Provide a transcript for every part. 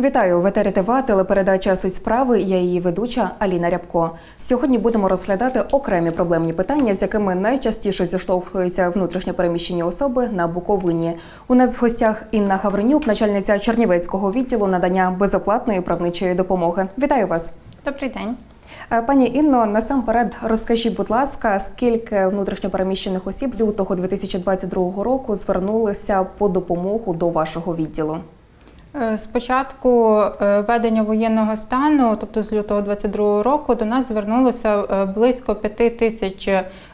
Вітаю в етері ТВА, телепередача Суть справи. Я її ведуча Аліна Рябко. Сьогодні будемо розглядати окремі проблемні питання, з якими найчастіше зіштовхуються внутрішньо переміщені особи на Буковині. У нас в гостях Інна Гавренюк, начальниця Чернівецького відділу надання безоплатної правничої допомоги. Вітаю вас. Добрий день. Е, Пані Інно, насамперед розкажіть, будь ласка, скільки внутрішньопереміщених осіб з лютого 2022 року звернулися по допомогу до вашого відділу? Е, З початку е, воєнного стану, тобто з лютого 2022 року, до нас звернулося е, близько 5 тисяч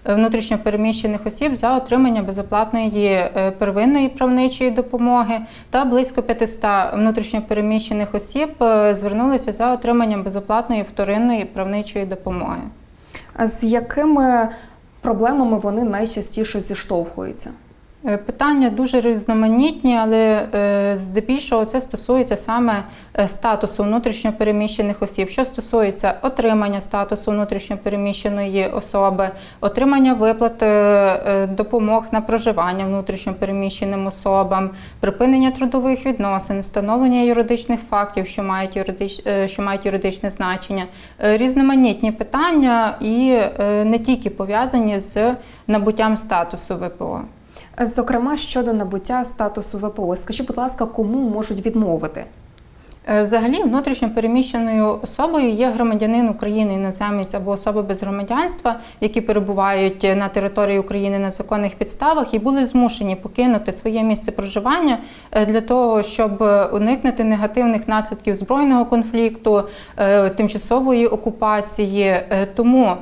внутрішньопереміщених осіб за отримання безоплатної первинної правничої допомоги, та близько 500 внутрішньопереміщених осіб звернулися за отриманням безоплатної вторинної правничої допомоги. А з якими проблемами вони найчастіше зіштовхуються? Е, Питання дуже різноманітні, але е, здебільшого це стосується саме е, статусу внутрішньопереміщених осіб. Що стосується отримання статусу внутрішньопереміщеної особи, отримання виплат допомог на проживання внутрішньопереміщеним особам, припинення трудових відносин, встановлення юридичних фактів, що мають юридич, що мають юридичне значення, різноманітні питання і не тільки пов'язані з набуттям статусу ВПО. Зокрема, щодо набуття статусу ВПО, скажіть, будь ласка, кому можуть відмовити? Е, Взагалі, внутрішньо переміщеною особою є громадянин України, іноземець або особа без громадянства, які перебувають на території України на законних підставах і були змушені покинути своє місце проживання е, для того, щоб уникнути негативних наслідків збройного конфлікту, е, тимчасової окупації. Тому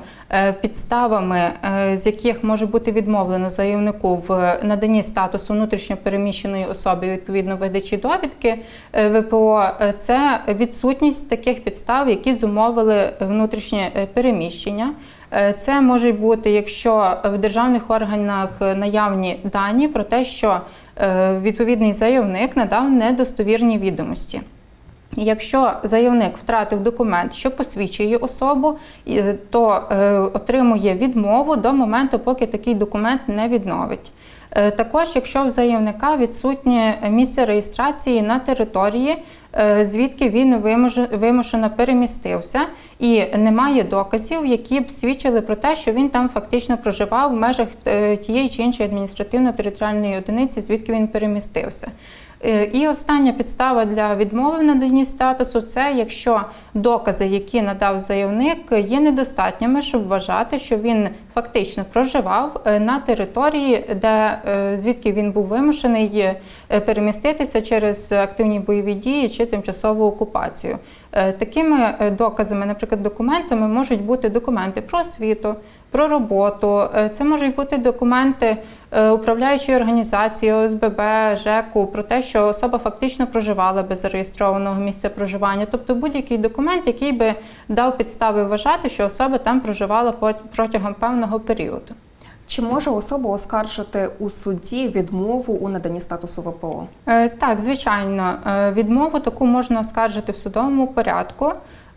підставами, е, з яких може бути відмовлено заявнику в наданні статусу внутрішньо переміщеної особи відповідно видачі довідки е, ВПО, е, це відсутність таких підстав, які зумовили внутрішнє е, переміщення. Е, Це може бути, якщо в державних органах наявні дані про те, що е, відповідний заявник надав недостовірні відомості. Якщо заявник втратив документ, що посвідчує особу, е, то е, отримує відмову до моменту, поки такий документ не відновить. Е, Також, якщо в заявника відсутнє місце реєстрації на території, звідки він вимушено перемістився, і немає доказів, які б свідчили про те, що він там фактично проживав в межах тієї чи іншої адміністративно-територіальної одиниці, звідки він перемістився. Е, І остання підстава для відмови в наданні статусу це якщо докази, які надав заявник, є недостатніми, щоб вважати, що він фактично проживав е, на території, де е, звідки він був вимушений переміститися через активні бойові дії чи тимчасову окупацію. Такими доказами, наприклад, документами можуть бути документи про освіту, про роботу. Е, Це можуть бути документи е, управляючої організації ОСББ, ЖЕКу про те, що особа фактично проживала без зареєстрованого місця проживання, тобто будь-який документ, який би дав підстави вважати, що особа там проживала протягом певного періоду. Чи може особа оскаржити у суді відмову у наданні статусу ВПО? Е, Так, звичайно, відмову таку можна оскаржити в судовому порядку.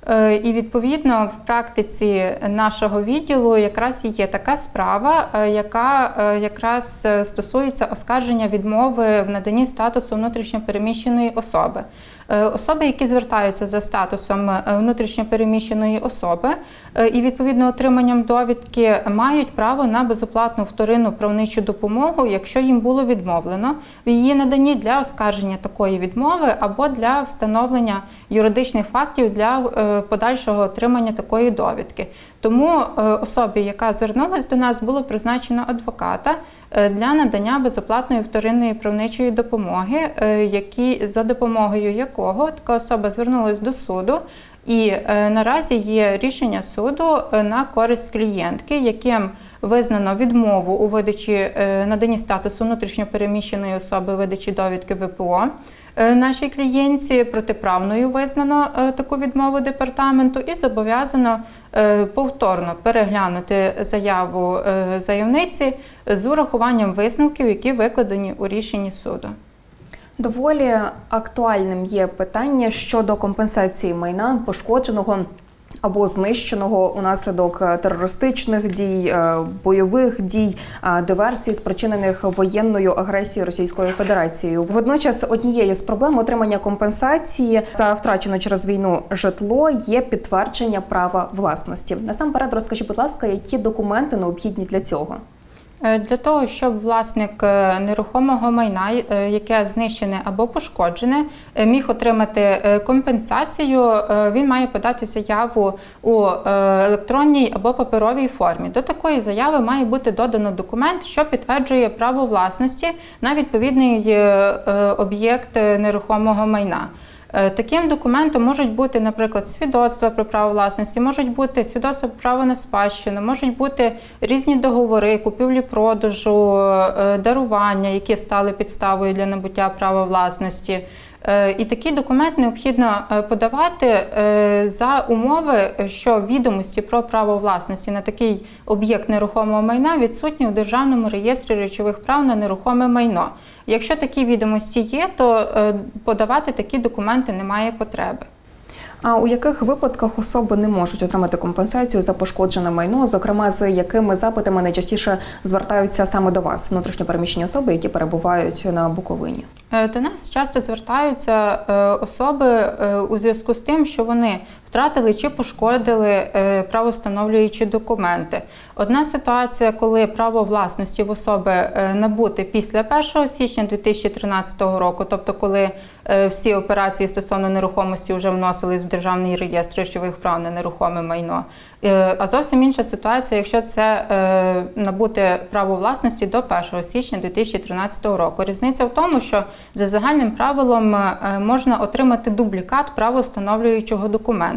Е, І відповідно в практиці нашого відділу якраз є така справа, е, яка е, якраз стосується оскарження відмови в наданні статусу внутрішньопереміщеної особи. Е, Особи, які звертаються за статусом е, внутрішньопереміщеної особи е, і відповідно отриманням довідки мають право на безоплатну вторинну правничу допомогу, якщо їм було відмовлено в її наданні для оскарження такої відмови або для встановлення юридичних фактів для подальшого отримання такої довідки. Тому особі, яка звернулася до нас, було призначено адвоката для надання безоплатної вторинної правничої допомоги, е, які за допомогою якого така особа звернулася до суду. І е, наразі є рішення суду е, на користь клієнтки, яким визнано відмову у видачі е, наданні статусу внутрішньопереміщеної особи видачі довідки ВПО. Е, Нашій клієнтці протиправною визнано е, таку відмову департаменту і зобов'язано е, повторно переглянути заяву заявниці з урахуванням висновків, які викладені у рішенні суду. Доволі актуальним є питання щодо компенсації майна пошкодженого або знищеного унаслідок е, терористичних дій, е, бойових дій, е, диверсій, спричинених воєнною агресією Російською Федерацією. Водночас, однією з проблем отримання компенсації за втрачене через війну житло є підтвердження права власності. Насамперед, розкажіть, будь ласка, які документи необхідні для цього? Е, Для того, щоб власник е, нерухомого майна, е, яке знищене або пошкоджене, міг отримати компенсацію, він має подати заяву у електронній або паперовій формі. До такої заяви має бути додано документ, що підтверджує право власності на відповідний об'єкт нерухомого майна. Е, Таким документом можуть бути, наприклад, свідоцтва про право власності, можуть бути свідоцтва про право на спадщину, можуть бути різні договори, купівлі-продажу, е, дарування, які стали підставою для набуття права власності. Е, І такий документ необхідно е, подавати е, за умови, що відомості про право власності на такий об'єкт нерухомого майна відсутні у державному реєстрі речових прав на нерухоме майно. Якщо такі відомості є, то подавати такі документи немає потреби. А у яких випадках особи не можуть отримати компенсацію за пошкоджене майно, зокрема з якими запитами найчастіше звертаються саме до вас, внутрішньопереміщені особи, які перебувають на Буковині? Е, До нас часто звертаються е, особи е, у зв'язку з тим, що вони втратили чи пошкодили е, правостановлюючі документи. Одна ситуація, коли право власності в особи е, набути після 1 січня 2013 року, тобто коли е, всі операції стосовно нерухомості вже вносились в державний реєстр речових прав на нерухоме майно. А зовсім інша ситуація, якщо це набути право власності до 1 січня 2013 року. Різниця в тому, що за загальним правилом можна отримати дублікат правостановлюючого документу.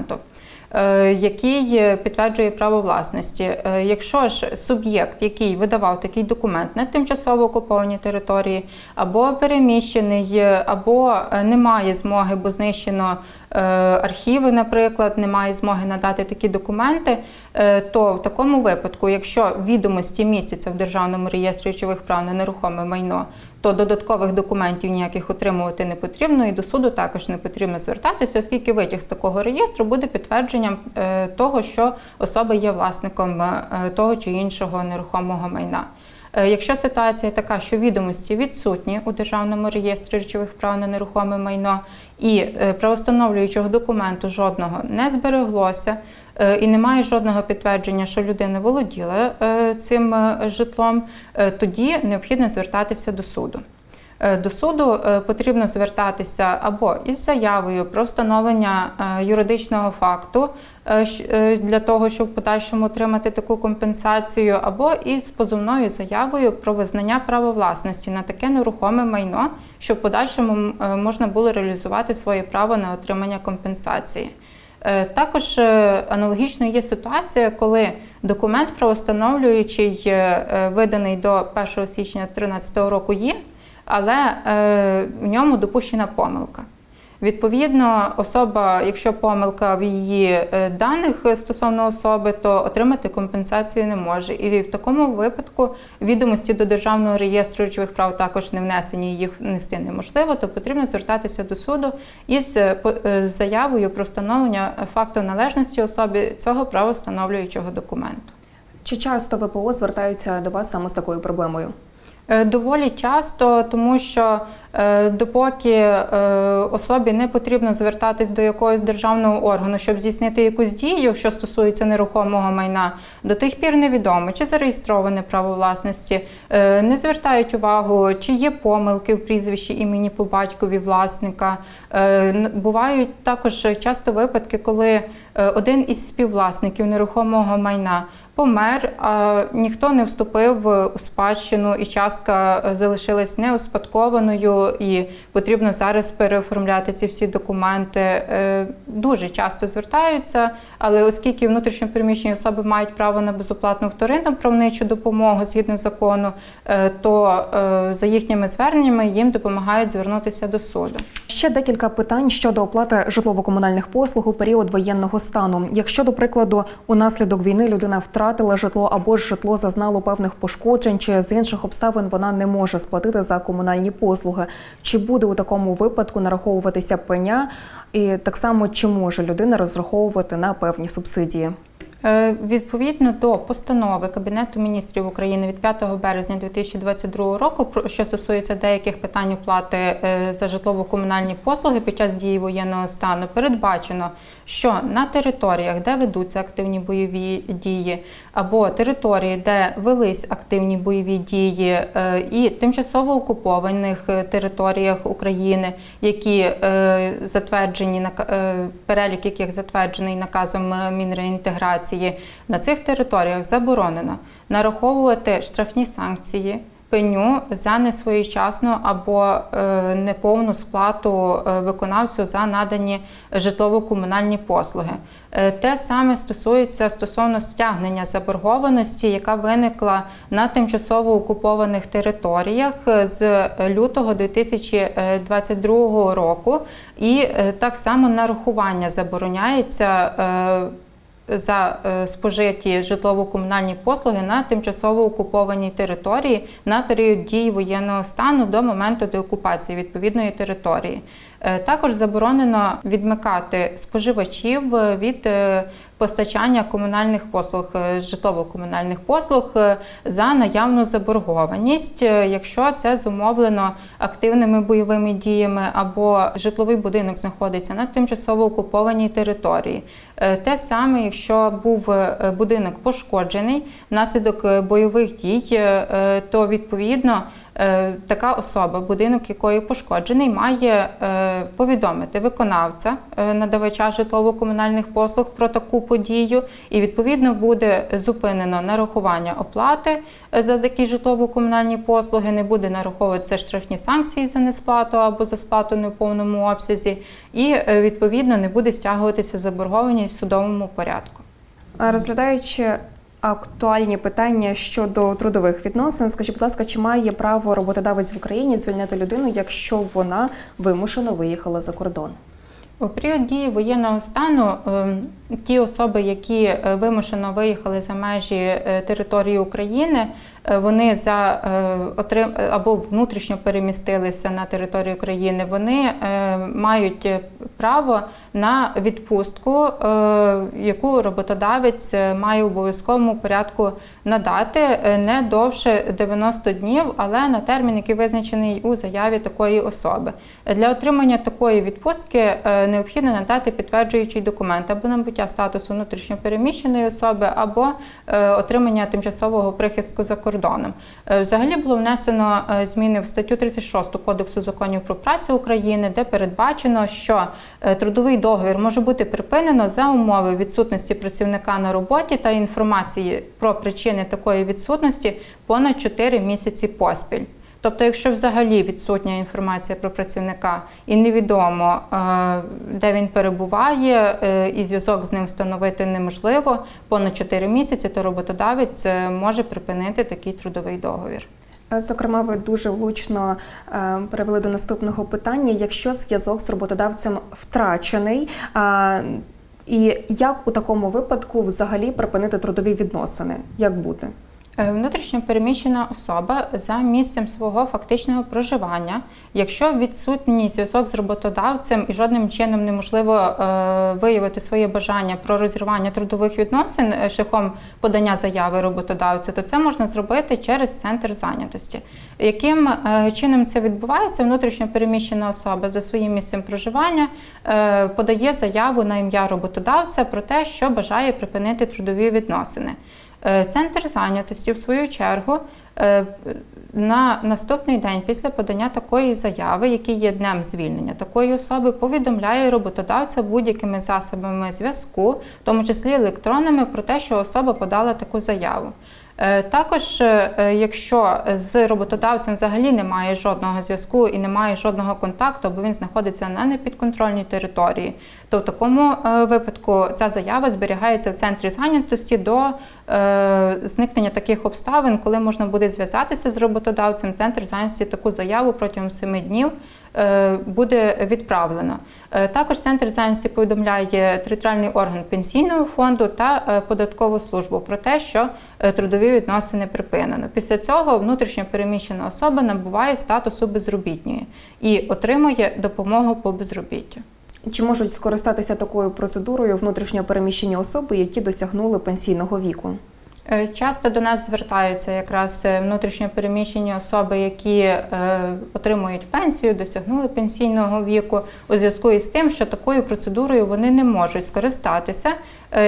Е, Який е, підтверджує право власності. Е, Якщо ж суб'єкт, який видавав такий документ на тимчасово окупованій території, або переміщений, або не має змоги, бо знищено архіви, наприклад, не має змоги надати такі документи, то в такому випадку, якщо відомості містяться в державному реєстрі речових прав на нерухоме майно, то додаткових документів ніяких отримувати не потрібно, і до суду також не потрібно звертатися, оскільки витяг з такого реєстру буде підтвердженням е, того, що особа є власником е, того чи іншого нерухомого майна. Е, Якщо ситуація така, що відомості відсутні у державному реєстрі речових прав на нерухоме майно і правостановлюючого документу жодного не збереглося, і немає жодного підтвердження, що людина володіла е, цим е, житлом, е, тоді необхідно звертатися до суду. Е, До суду е, потрібно звертатися або із заявою про встановлення е, юридичного факту е, е, для того, щоб в подальшому отримати таку компенсацію, або із позовною заявою про визнання права власності на таке нерухоме майно, щоб в подальшому е, можна було реалізувати своє право на отримання компенсації. Е, Також е, аналогічно є ситуація, коли документ правостановлюючий, е, е, виданий до 1 січня 2013 року, є, але в ньому допущена помилка. Відповідно, особа, якщо помилка в її е, даних стосовно особи, то отримати компенсацію не може. І в такому випадку відомості до державного реєстру речових прав також не внесені, їх внести неможливо, то потрібно звертатися до суду із е, е, заявою про встановлення факту належності особі цього правостановлюючого документу. Чи часто ВПО звертаються до вас саме з такою проблемою? Е, Доволі часто, тому що е, допоки е, особі не потрібно звертатись до якогось державного органу, щоб здійснити якусь дію, що стосується нерухомого майна, до тих пір невідомо, чи зареєстроване право власності, не звертають увагу, чи є помилки в прізвищі імені по батькові власника. Бувають також часто випадки, коли один із співвласників нерухомого майна помер, а ніхто не вступив у спадщину, і частка е, залишилась неуспадкованою, і потрібно зараз переоформляти ці всі документи. Е, Дуже часто звертаються, але оскільки внутрішньопереміщені особи мають право на безоплатну вторинну правничу допомогу згідно закону, е, то за їхніми зверненнями їм допомагають звернутися до суду. Ще декілька питань щодо оплати житлово-комунальних послуг у період воєнного стану. Якщо, до прикладу, унаслідок війни людина втратила житло або ж житло зазнало певних пошкоджень, чи з інших обставин вона не може сплатити за комунальні послуги, чи буде у такому випадку нараховуватися пеня, і так само чи може людина розраховувати на певні субсидії? Е, Відповідно до постанови Кабінету міністрів України від 5 березня 2022 року, що стосується деяких питань оплати е, за житлово-комунальні послуги під час дії воєнного стану, передбачено, що на територіях, де ведуться активні бойові дії, або території, де велись активні бойові дії, е, і тимчасово окупованих е, територіях України, які е, затверджені перелік яких затверджений наказом Мінреінтеграції, на цих територіях заборонено нараховувати штрафні санкції. Пеню за несвоєчасну або е, неповну сплату е, виконавцю за надані житлово-комунальні послуги. Е, те саме стосується стосовно стягнення заборгованості, яка виникла на тимчасово окупованих територіях з лютого 2022 року, і так само нарахування забороняється. За е, спожиті житлово-комунальні послуги на тимчасово окупованій території на період дії воєнного стану до моменту деокупації відповідної території. Е, Також заборонено відмикати споживачів е, від е, постачання комунальних послуг, житлово-комунальних послуг за наявну заборгованість, якщо це зумовлено активними бойовими діями або житловий будинок знаходиться на тимчасово окупованій території. Те саме, якщо був будинок пошкоджений внаслідок бойових дій, то відповідно така особа, будинок якої пошкоджений, має е, повідомити виконавця е, надавача житлово-комунальних послуг про таку подію, і відповідно буде зупинено нарахування оплати е, за такі житлово-комунальні послуги, не буде нараховуватися штрафні санкції за несплату або за сплату не в повному обсязі, і е, відповідно не буде стягуватися заборгованість в судовому порядку. Розглядаючи актуальні питання щодо трудових відносин, скажіть, будь ласка, чи має право роботодавець в Україні звільнити людину, якщо вона вимушено виїхала за кордон? У період дії воєнного стану е, ті особи, які е, вимушено виїхали за межі е, території України, вони за е, отрим або внутрішньо перемістилися на територію України. Вони е, мають е, право на відпустку, е, яку роботодавець е, має в обов'язковому порядку надати е, не довше 90 днів, але на термін, який визначений у заяві такої особи. Для отримання такої відпустки е, необхідно надати підтверджуючий документ або набуття статусу внутрішньопереміщеної особи, або е, отримання тимчасового прихистку за кордоном. Е, Взагалі було внесено е, зміни в статтю 36 Кодексу законів про працю України, де передбачено, що е, трудовий договір може бути припинено за умови відсутності працівника на роботі та інформації про причини такої відсутності понад 4 місяці поспіль. Тобто, якщо взагалі відсутня інформація про працівника і невідомо, е, де він перебуває, е, і зв'язок з ним встановити неможливо понад 4 місяці, то роботодавець е, може припинити такий трудовий договір. Зокрема, ви дуже влучно перевели до наступного питання. Якщо зв'язок з роботодавцем втрачений, і як у такому випадку взагалі припинити трудові відносини? Як бути? Е, Внутрішньо переміщена особа за місцем свого фактичного проживання, якщо відсутній зв'язок з роботодавцем і жодним чином неможливо е, виявити своє бажання про розірвання трудових відносин е, шляхом подання заяви роботодавцю, то це можна зробити через центр зайнятості. Яким чином це відбувається? Внутрішньо переміщена особа за своїм місцем проживання подає заяву на ім'я роботодавця про те, що бажає припинити трудові відносини. Е, Центр зайнятості, в свою чергу, е, на наступний день після подання такої заяви, який є днем звільнення такої особи, повідомляє роботодавця будь-якими засобами зв'язку, в тому числі електронними, про те, що особа подала таку заяву. Е, Також, е, якщо з роботодавцем взагалі немає жодного зв'язку і немає жодного контакту, або він знаходиться на непідконтрольній території, то в такому е, випадку ця заява зберігається в центрі зайнятості до е, зникнення таких обставин, коли можна буде зв'язатися з роботодавцем, центр зайнятості таку заяву протягом 7 днів е, буде відправлено. Е, Також центр зайнятості повідомляє територіальний орган пенсійного фонду та е, податкову службу про те, що е, трудові відносини припинено. Після цього внутрішньо переміщена особа набуває статусу безробітної і отримує допомогу по безробіттю. Чи можуть скористатися такою процедурою внутрішньо переміщені особи, які досягнули пенсійного віку? Е, Часто до нас звертаються якраз е, внутрішньо переміщені особи, які е, отримують пенсію, досягнули пенсійного віку, у зв'язку із тим, що такою процедурою вони не можуть скористатися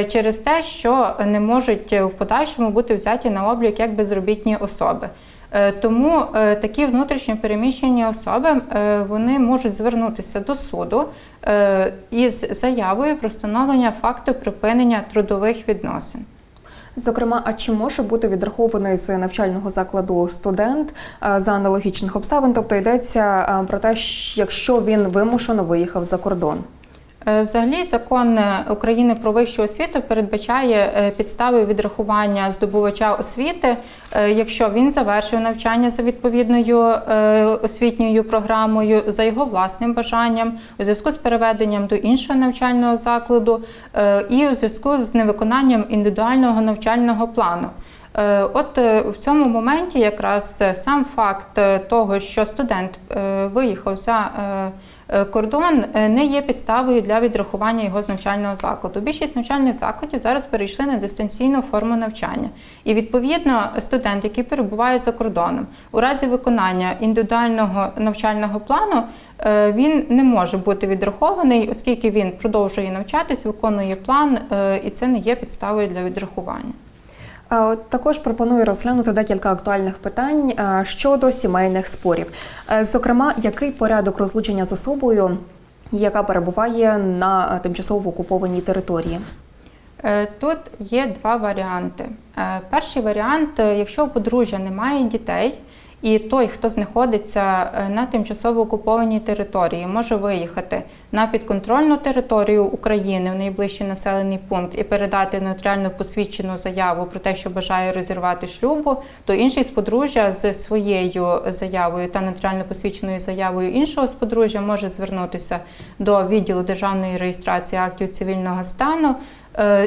через те, що не можуть в подальшому бути взяті на облік як безробітні особи. Тому такі внутрішньо переміщені особи вони можуть звернутися до суду із заявою про встановлення факту припинення трудових відносин. Зокрема, а чи може бути відрахований з навчального закладу студент е, за аналогічних обставин? Тобто йдеться е, про те, якщо він вимушено виїхав за кордон. Е, Взагалі, закон е, України про вищу освіту передбачає е, підстави відрахування здобувача освіти, якщо він завершив навчання за відповідною освітньою програмою, за його власним бажанням, у зв'язку з переведенням до іншого навчального закладу і у зв'язку з невиконанням індивідуального навчального плану. От в цьому моменті якраз сам факт того, що студент виїхав за кордон, е, не є підставою для відрахування його з навчального закладу. Більшість навчальних закладів зараз перейшли на дистанційну форму навчання. І відповідно студент, який перебуває за кордоном, у разі виконання індивідуального навчального плану, е, він не може бути відрахований, оскільки він продовжує навчатись, виконує план, е, і це не є підставою для відрахування. Також пропоную розглянути декілька актуальних питань щодо сімейних спорів. Е, Зокрема, який порядок розлучення з особою, яка перебуває на е, тимчасово окупованій території? Е, Тут є два варіанти. Перший варіант, якщо у подружжя немає дітей, і той, хто знаходиться е, на тимчасово окупованій території, може виїхати на підконтрольну територію України в найближчий населений пункт і передати нотаріально посвідчену заяву про те, що бажає розірвати шлюбу, то інший з подружжя з своєю заявою та нотаріально посвідченою заявою іншого з може звернутися до відділу державної реєстрації актів цивільного стану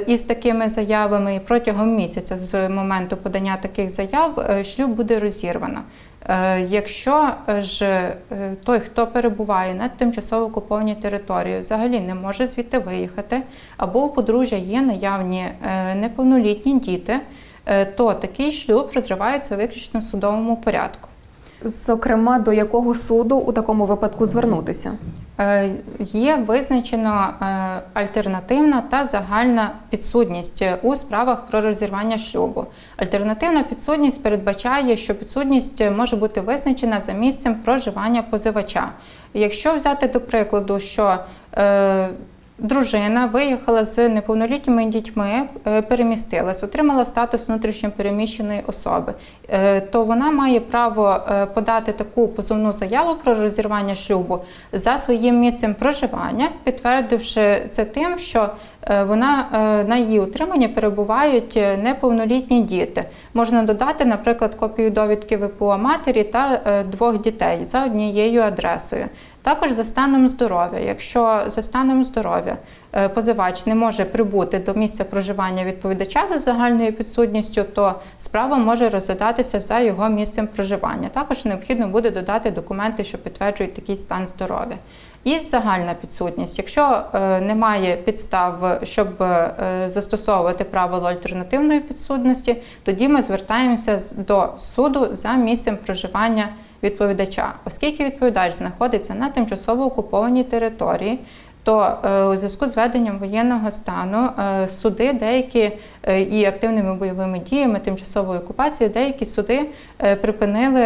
із такими заявами, і протягом місяця з моменту подання таких заяв е, шлюб буде розірвано. Е, Якщо ж е, той, хто перебуває на тимчасово окупованій території, взагалі не може звідти виїхати, або у подружжя є наявні е, неповнолітні діти, е, то такий шлюб розривається виключно в судовому порядку. Зокрема, до якого суду у такому випадку звернутися? Е, Є визначено е, альтернативна та загальна підсудність у справах про розірвання шлюбу. Альтернативна підсудність передбачає, що підсудність може бути визначена за місцем проживання позивача. Якщо взяти до прикладу, що е, Дружина виїхала з неповнолітніми дітьми, е, перемістилась, отримала статус внутрішньопереміщеної особи, е, то вона має право е, подати таку позовну заяву про розірвання шлюбу за своїм місцем проживання, підтвердивши це тим, що вона на її утриманні перебувають неповнолітні діти. Можна додати, наприклад, копію довідки ВПО матері та двох дітей за однією адресою. Також за станом здоров'я. Якщо за станом здоров'я е, позивач не може прибути до місця проживання відповідача за загальною підсудністю, то справа може розглядатися за його місцем проживання. Також необхідно буде додати документи, що підтверджують такий стан здоров'я. І загальна підсудність. Якщо е, немає підстав, щоб е, застосовувати правило альтернативної підсудності, тоді ми звертаємося до суду за місцем проживання відповідача. Оскільки відповідач знаходиться на тимчасово окупованій території, то е, у зв'язку з введенням воєнного стану е, суди деякі е, і активними бойовими діями, тимчасовою окупацією, деякі суди припинили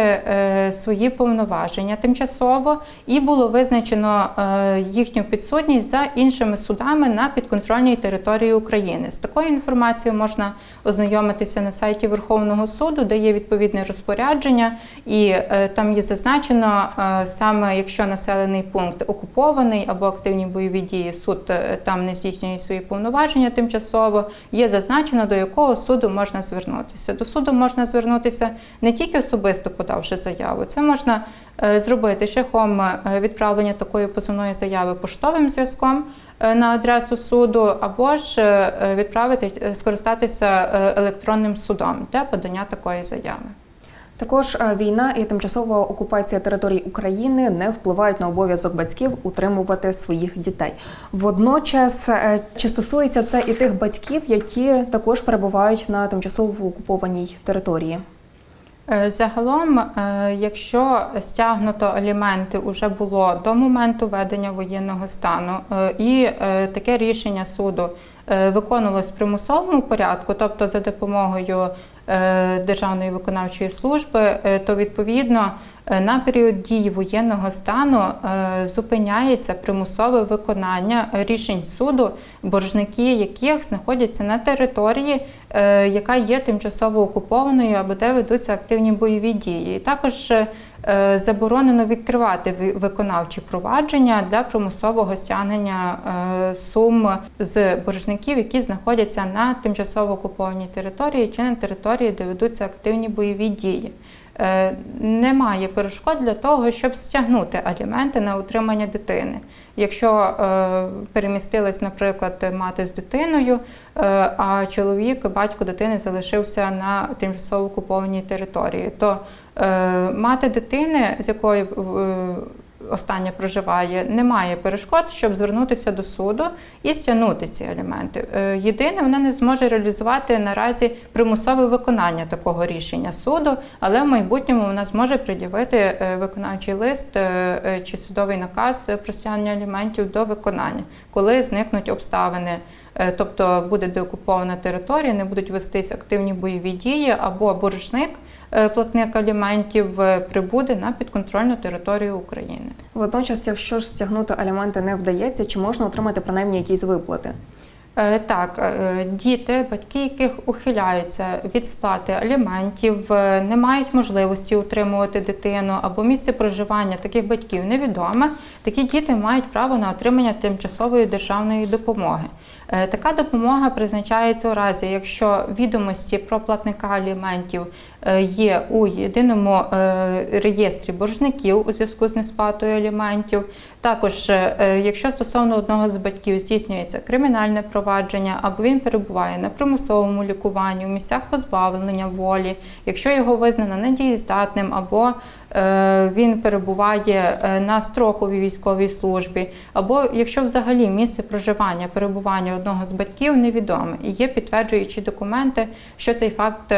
свої повноваження тимчасово і було визначено їхню підсудність за іншими судами на підконтрольній території України. З такою інформацією можна ознайомитися на сайті Верховного суду, де є відповідне розпорядження, і там є зазначено саме, якщо населений пункт окупований або активні бойові бойові дії, суд е, там не здійснює свої повноваження тимчасово. Є зазначено, до якого суду можна звернутися. До суду можна звернутися не тільки особисто подавши заяву, це можна е, зробити шляхом е, відправлення такої позовної заяви поштовим зв'язком на адресу суду, або ж відправити скористатися електронним судом для подання такої заяви. Також е, війна і тимчасова окупація територій України не впливають на обов'язок батьків утримувати своїх дітей. Водночас, е, чи стосується це і тих батьків, які також перебувають на тимчасово окупованій території? Е, Загалом, якщо стягнуто аліменти вже було до моменту ведення воєнного стану, і таке рішення суду виконувалось в примусовому порядку, тобто за допомогою Державної виконавчої служби, е, то відповідно е, на період дії воєнного стану е, зупиняється примусове виконання рішень суду, боржники яких знаходяться на території, е, яка є тимчасово окупованою або де ведуться активні бойові дії. Також е, заборонено відкривати ви- виконавчі провадження для примусового стягнення е, сум з боржників, які знаходяться на тимчасово окупованій території чи на території, де ведуться активні бойові дії. Е, Немає перешкод для того, щоб стягнути аліменти на утримання дитини. Якщо е, перемістилась, наприклад, мати з дитиною, е, а чоловік, батько дитини залишився на тимчасово окупованій території, то мати дитини, з якою е, остання проживає, немає перешкод, щоб звернутися до суду і стягнути ці аліменти. Е, Єдине, вона не зможе реалізувати наразі примусове виконання такого рішення суду, але в майбутньому вона зможе пред'явити е, виконавчий лист е, чи судовий наказ про стягнення аліментів до виконання, коли зникнуть обставини. Тобто буде деокупована територія, не будуть вестись активні бойові дії, або боржник, платник аліментів, е, прибуде на підконтрольну територію України. Водночас, якщо ж стягнути аліменти не вдається, чи можна отримати принаймні якісь виплати? Е, Так, е, діти, батьки, яких ухиляються від сплати аліментів, е, не мають можливості утримувати дитину або місце проживання таких батьків невідоме. Такі діти мають право на отримання тимчасової державної допомоги. Е, Така допомога призначається у разі, якщо відомості про платника аліментів е, є у єдиному е, реєстрі боржників у зв'язку з несплатою аліментів. Також, якщо стосовно одного з батьків здійснюється кримінальне провадження, або він перебуває на примусовому лікуванні у місцях позбавлення волі, якщо його визнано недієздатним, або він перебуває е, на строковій військовій службі, або якщо взагалі місце проживання, перебування одного з батьків невідоме і є підтверджуючі документи, що цей факт.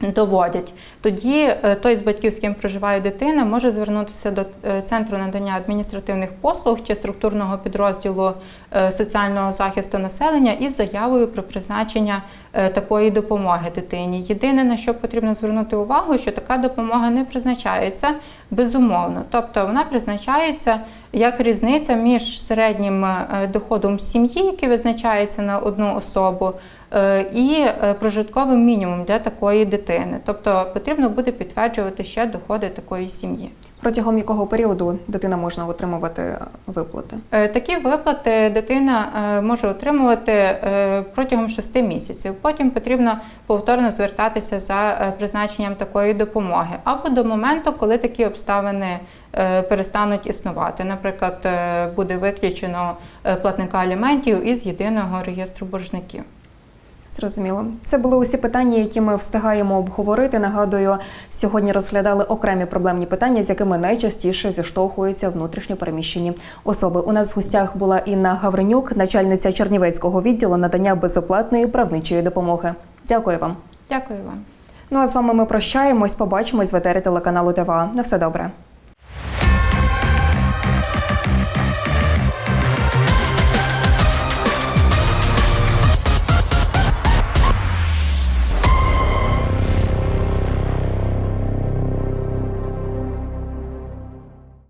Доводять тоді е, той з батьків, з ким проживає дитина, може звернутися до е, центру надання адміністративних послуг чи структурного підрозділу е, соціального захисту населення із заявою про призначення такої допомоги дитині. Єдине на що потрібно звернути увагу, що така допомога не призначається безумовно, тобто вона призначається як різниця між середнім доходом сім'ї, який визначається на одну особу. Е, І е, прожитковим мінімум для такої дитини, тобто потрібно буде підтверджувати ще доходи такої сім'ї. Протягом якого періоду дитина можна отримувати виплати? Е, Такі виплати дитина може отримувати протягом 6 місяців. Потім потрібно повторно звертатися за призначенням такої допомоги або до моменту, коли такі обставини перестануть існувати. Наприклад, буде виключено платника аліментів із єдиного реєстру боржників. Зрозуміло. Це були усі питання, які ми встигаємо обговорити. Нагадую, сьогодні розглядали окремі проблемні питання, з якими найчастіше зіштовхуються внутрішньо переміщені особи. У нас в гостях була Інна Гавренюк, начальниця Чернівецького відділу надання безоплатної правничої допомоги. Дякую вам. Дякую вам. Ну а з вами ми прощаємось. Побачимось в етері телеканалу ТВА. На все добре.